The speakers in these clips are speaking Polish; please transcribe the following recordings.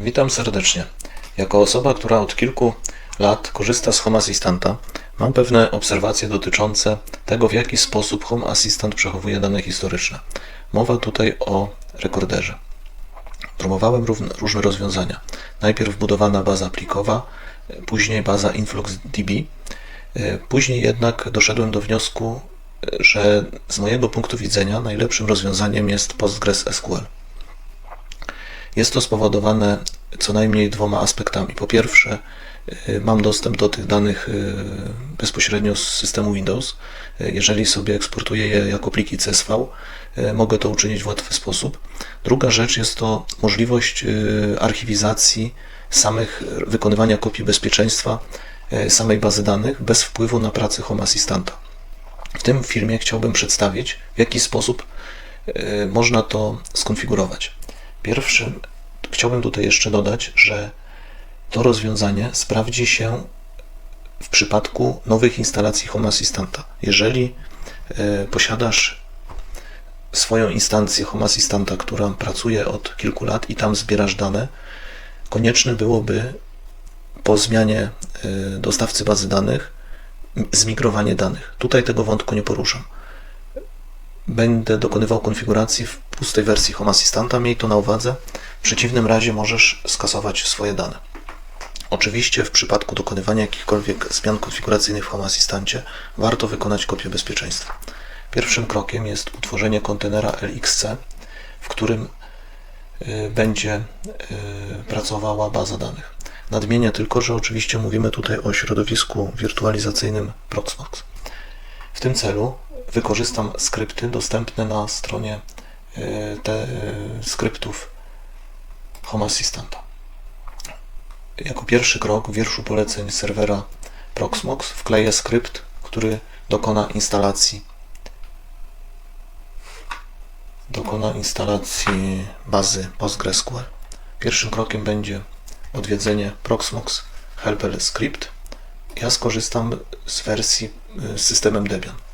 Witam serdecznie. Jako osoba, która od kilku lat korzysta z Home Assistanta, mam pewne obserwacje dotyczące tego, w jaki sposób Home Assistant przechowuje dane historyczne. Mowa tutaj o rekorderze. Próbowałem różne rozwiązania. Najpierw budowana baza plikowa, później baza InfluxDB. Później jednak doszedłem do wniosku, że z mojego punktu widzenia najlepszym rozwiązaniem jest PostgreSQL. Jest to spowodowane co najmniej dwoma aspektami. Po pierwsze, y, mam dostęp do tych danych y, bezpośrednio z systemu Windows. Y, Jeżeli sobie eksportuję je jako pliki CSV, mogę to uczynić w łatwy sposób. Druga rzecz jest to możliwość archiwizacji samych, wykonywania kopii bezpieczeństwa samej bazy danych bez wpływu na pracę Home Assistanta. W tym filmie chciałbym przedstawić, w jaki sposób można to skonfigurować. Pierwszym chciałbym tutaj jeszcze dodać, że to rozwiązanie sprawdzi się w przypadku nowych instalacji Home Assistanta. Jeżeli y, posiadasz swoją instancję Home Assistanta, która pracuje od kilku lat i tam zbierasz dane, konieczne byłoby po zmianie y, dostawcy bazy danych zmigrowanie danych. Tutaj tego wątku nie poruszam. Będę dokonywał konfiguracji w pustej wersji Home Assistanta, miej to na uwadze. W przeciwnym razie możesz skasować swoje dane. Oczywiście w przypadku dokonywania jakichkolwiek zmian konfiguracyjnych w Home Assistancie warto wykonać kopię bezpieczeństwa. Pierwszym krokiem jest utworzenie kontenera LXC, w którym y, będzie y, pracowała baza danych. Nadmienię tylko, że oczywiście mówimy tutaj o środowisku wirtualizacyjnym Proxmox. W tym celu wykorzystam skrypty dostępne na stronie y, te y, skryptów Home Assistanta. Jako pierwszy krok w wierszu poleceń serwera Proxmox wkleję skrypt, który dokona instalacji dokona instalacji bazy PostgreSQL. Pierwszym krokiem będzie odwiedzenie Proxmox Helper Script. Ja skorzystam z wersji y, z systemem Debian.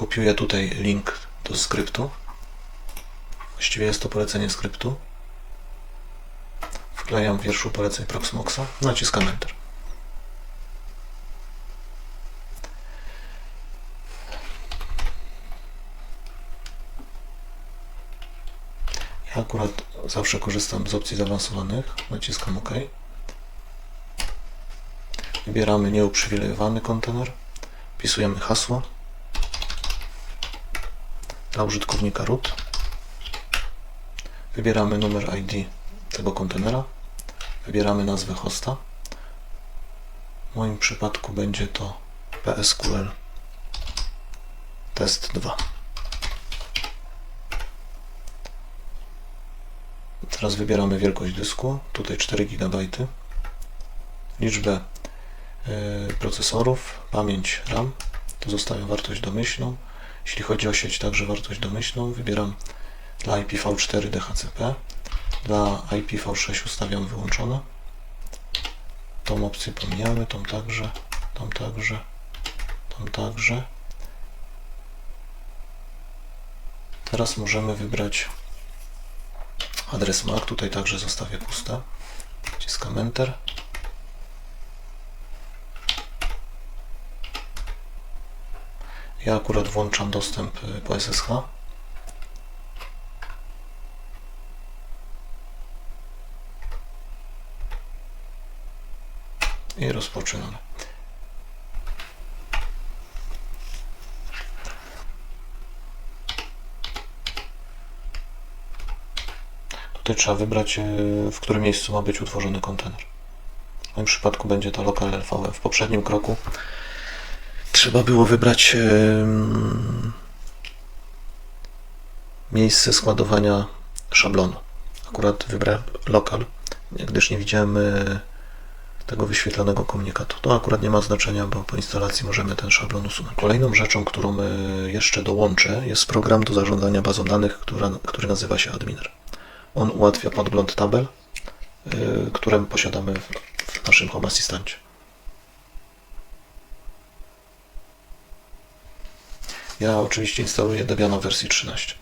Kopiuję tutaj link do skryptu. Właściwie jest to polecenie skryptu. Wklejam w wierszu poleceń Proxmoxa, naciskam Enter. Ja akurat zawsze korzystam z opcji zaawansowanych. Naciskam OK. Wybieramy nieuprzywilejowany kontener. Wpisujemy hasło dla użytkownika root. Wybieramy numer ID tego kontenera. Wybieramy nazwę hosta. W moim przypadku będzie to PSQL test 2. Teraz wybieramy wielkość dysku, tutaj 4 GB, liczbę y, procesorów, pamięć RAM, to zostawiam wartość domyślną. Jeśli chodzi o sieć, także wartość domyślną. Wybieram dla IPv4 DHCP, dla IPv6 ustawiam wyłączone. Tą opcję pomijamy, tą także, tą także, tą także. Teraz możemy wybrać adres MAC, tutaj także zostawię puste. Wciskam Enter. Ja akurat włączam dostęp y, po SSH. I rozpoczynamy. Tutaj trzeba wybrać, y, w którym miejscu ma być utworzony kontener. W moim przypadku będzie to lokal LVM. W poprzednim kroku trzeba było wybrać miejsce składowania szablonu. Akurat wybrałem lokal, gdyż nie widziałem e, tego wyświetlonego komunikatu. To akurat nie ma znaczenia, bo po instalacji możemy ten szablon usunąć. Kolejną rzeczą, którą e, jeszcze dołączę, jest program do zarządzania bazą danych, który nazywa się Adminer. On ułatwia podgląd tabel, y, które posiadamy w naszym Home Assistancie. Ja oczywiście instaluję Debian wersji 13.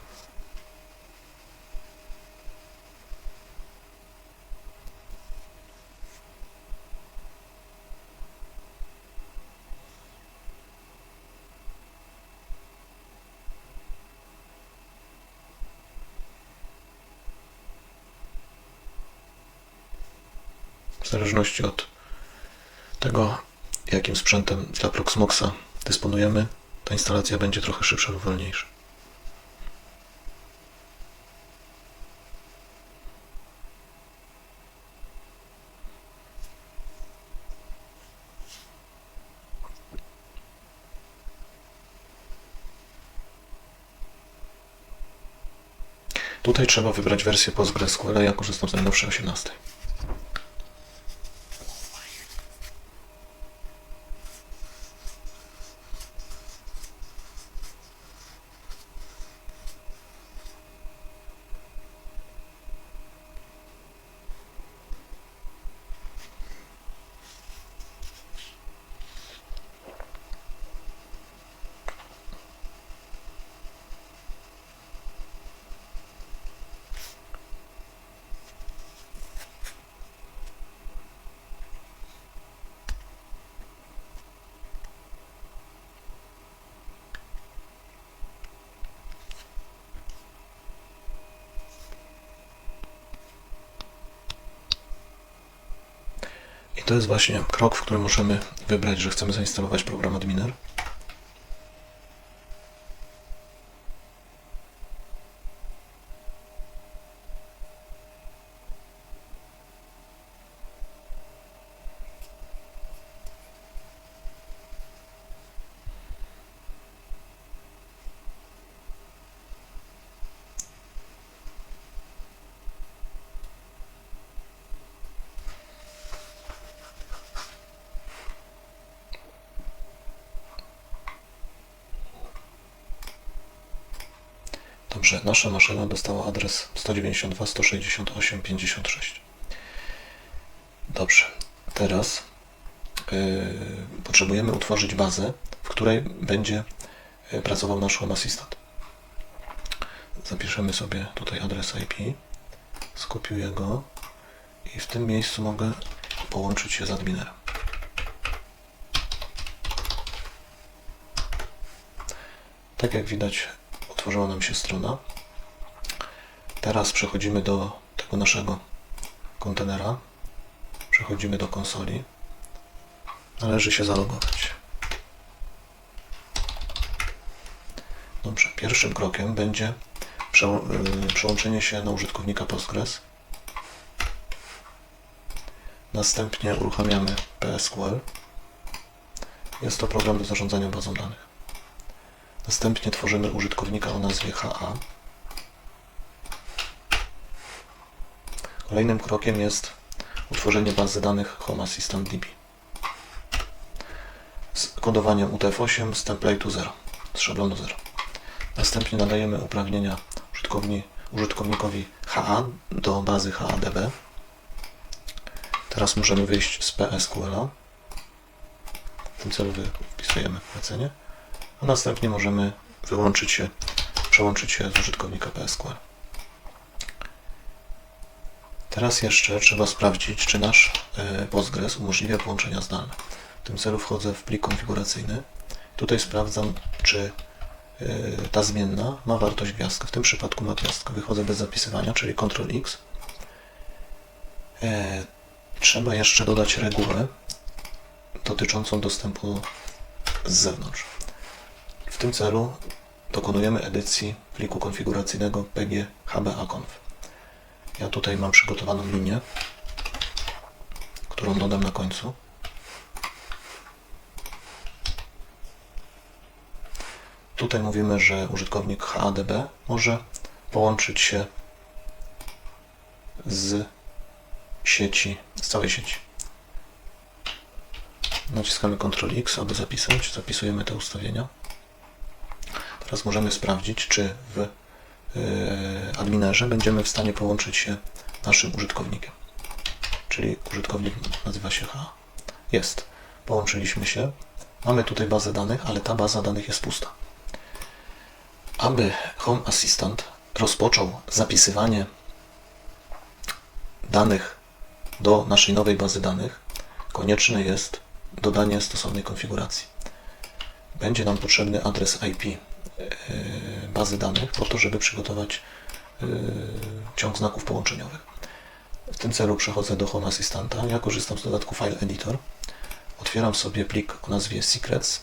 w zależności od tego, jakim sprzętem dla Proxmoxa dysponujemy, ta instalacja będzie trochę szybsza lub wolniejsza. Tutaj trzeba wybrać wersję PostgreSQL, ja korzystam z najnowszej 18. to jest właśnie krok, w którym możemy wybrać, że chcemy zainstalować program Adminer. Dobrze, nasza maszyna dostała adres 192.168.56. Dobrze, teraz yy, potrzebujemy utworzyć bazę, w której będzie yy, pracował nasz Home Assistant. Zapiszemy sobie tutaj adres IP, skopiuję go i w tym miejscu mogę połączyć się z adminerem. Tak jak widać, otworzyła nam się strona. Teraz przechodzimy do tego naszego kontenera. Przechodzimy do konsoli. Należy się zalogować. Dobrze, pierwszym krokiem będzie y, przełączenie się na użytkownika Postgres. Następnie uruchamiamy PSQL. Jest to program do zarządzania bazą danych. Następnie tworzymy użytkownika o nazwie HA. Kolejnym krokiem jest utworzenie bazy danych Home Assistant DB z kodowaniem UTF-8 z template'u 0, z szablonu 0. Następnie nadajemy uprawnienia użytkowni, użytkownikowi HA do bazy HADB. Teraz możemy wyjść z PSQL-a. W tym celu wpisujemy polecenie a następnie możemy wyłączyć się, przełączyć się z użytkownika PSQL. Teraz jeszcze trzeba sprawdzić, czy nasz e, Postgres umożliwia połączenia zdalne. W tym celu wchodzę w plik konfiguracyjny. Tutaj sprawdzam, czy e, ta zmienna ma wartość gwiazdkę. W tym przypadku ma gwiazdkę. Wychodzę bez zapisywania, czyli Ctrl X. E, Trzeba jeszcze dodać regułę dotyczącą dostępu z zewnątrz. W tym celu dokonujemy edycji pliku konfiguracyjnego pg-hba-conf. Ja tutaj mam przygotowaną linię, którą dodam na końcu. Tutaj mówimy, że użytkownik HADB może połączyć się z sieci, z całej sieci. Naciskamy Ctrl X, aby zapisać. Zapisujemy te ustawienia. Teraz możemy sprawdzić, czy w y, adminerze będziemy w stanie połączyć się naszym użytkownikiem. Czyli użytkownik nazywa się H. Jest. Połączyliśmy się. Mamy tutaj bazę danych, ale ta baza danych jest pusta. Aby Home Assistant rozpoczął zapisywanie danych do naszej nowej bazy danych, konieczne jest dodanie stosownej konfiguracji. Będzie nam potrzebny adres IP bazy danych po to, żeby przygotować ciąg znaków połączeniowych. W tym celu przechodzę do Home Assistanta. Ja korzystam z dodatku File Editor. Otwieram sobie plik o nazwie Secrets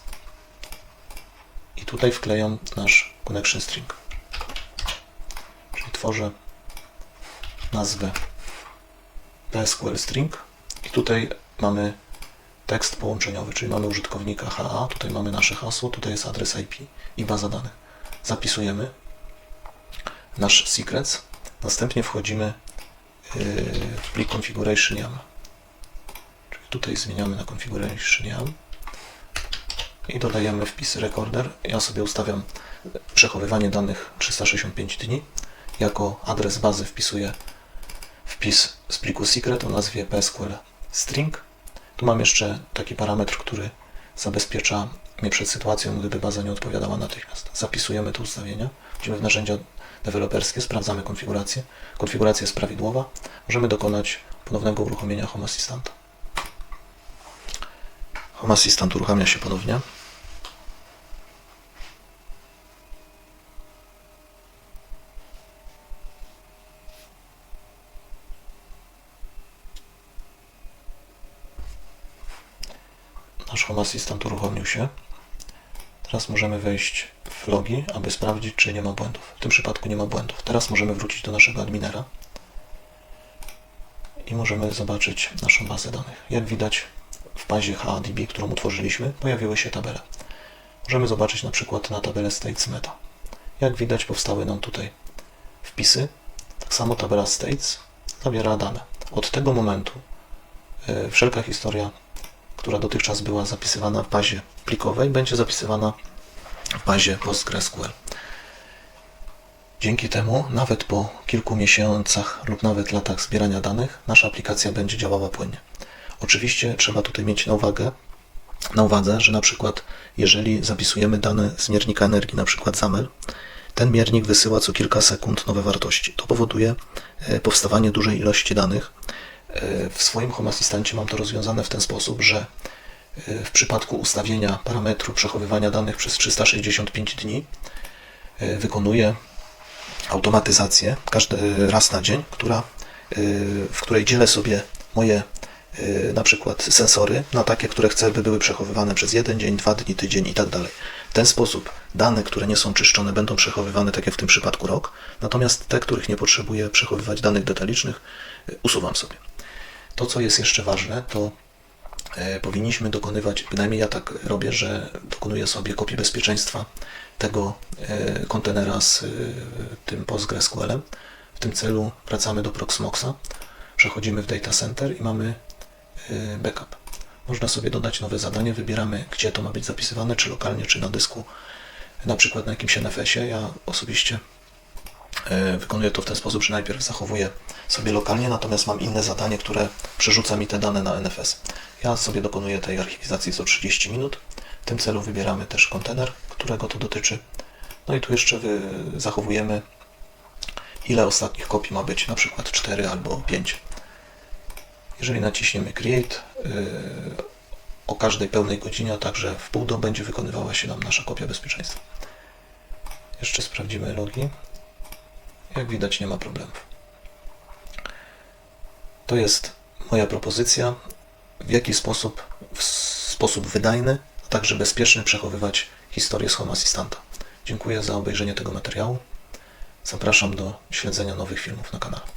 i tutaj wklejam nasz connection string. Czyli tworzę nazwę PSQL string i tutaj mamy tekst połączeniowy, czyli mamy użytkownika HA, tutaj mamy nasze hasło, tutaj jest adres IP i baza danych. Zapisujemy nasz secrets, następnie wchodzimy yy, w plik configuration yam. Czyli tutaj zmieniamy na configuration yam i dodajemy wpis recorder. Ja sobie ustawiam przechowywanie danych 365 dni. Jako adres bazy wpisuję wpis z pliku secret o nazwie PSQL string. Tu mam jeszcze taki parametr, który zabezpiecza mnie przed sytuacją, gdyby baza nie odpowiadała natychmiast. Zapisujemy te ustawienia, wchodzimy w narzędzia deweloperskie, sprawdzamy konfigurację. Konfiguracja jest prawidłowa. Możemy dokonać ponownego uruchomienia Home Assistanta. Home Assistant uruchamia się ponownie. Nasz Home Assistant uruchomił się. Teraz możemy wejść w logi, aby sprawdzić, czy nie ma błędów. W tym przypadku nie ma błędów. Teraz możemy wrócić do naszego adminera i możemy zobaczyć naszą bazę danych. Jak widać w bazie HADB, którą utworzyliśmy, pojawiły się tabele. Możemy zobaczyć na przykład na tabelę States Meta. Jak widać powstały nam tutaj wpisy. Tak samo tabela States zawiera dane. Od tego momentu e, wszelka historia, która dotychczas była zapisywana w bazie plikowej, będzie zapisywana w bazie PostgreSQL. Dzięki temu, nawet po kilku miesiącach lub nawet latach zbierania danych, nasza aplikacja będzie działała płynnie. Oczywiście trzeba tutaj mieć na uwagę, na uwadze, że na przykład jeżeli zapisujemy dane z miernika energii, na przykład ZAML, ten miernik wysyła co kilka sekund nowe wartości. To powoduje e, powstawanie dużej ilości danych. E, W swoim Home Assistancie mam to rozwiązane w ten sposób, że e, w przypadku ustawienia parametru przechowywania danych przez 365 dni e, wykonuję automatyzację każdy raz na dzień, która, w której dzielę sobie moje na przykład sensory na takie, które chcę, by były przechowywane przez jeden dzień, dwa dni, tydzień i tak dalej. W ten sposób dane, które nie są czyszczone, będą przechowywane, tak jak w tym przypadku rok, natomiast te, których nie potrzebuję przechowywać danych detalicznych, usuwam sobie. To, co jest jeszcze ważne, to e, powinniśmy dokonywać, bynajmniej ja tak robię, że dokonuję sobie kopii bezpieczeństwa tego e, kontenera z e, tym PostgreSQL-em. W tym celu wracamy do Proxmoxa, przechodzimy w Data Center i mamy backup. Można sobie dodać nowe zadanie, wybieramy gdzie to ma być zapisywane, czy lokalnie, czy na dysku, na przykład na jakimś NFS-ie. Ja osobiście Wykonuję to w ten sposób, że najpierw zachowuję sobie lokalnie, natomiast mam inne zadanie, które przerzuca mi te dane na NFS. Ja sobie dokonuję tej archiwizacji co 30 minut. W tym celu wybieramy też kontener, którego to dotyczy. No i tu jeszcze zachowujemy ile ostatnich kopii ma być, na przykład 4 albo 5. Jeżeli naciśniemy Create, yy, o każdej pełnej godzinie, a także w pół do będzie wykonywała się nam nasza kopia bezpieczeństwa. Jeszcze sprawdzimy logi. Jak widać, nie ma problemów. To jest moja propozycja, w jaki sposób, w sposób wydajny, a także bezpieczny przechowywać historię z Home Assistanta. Dziękuję za obejrzenie tego materiału. Zapraszam do śledzenia nowych filmów na kanale.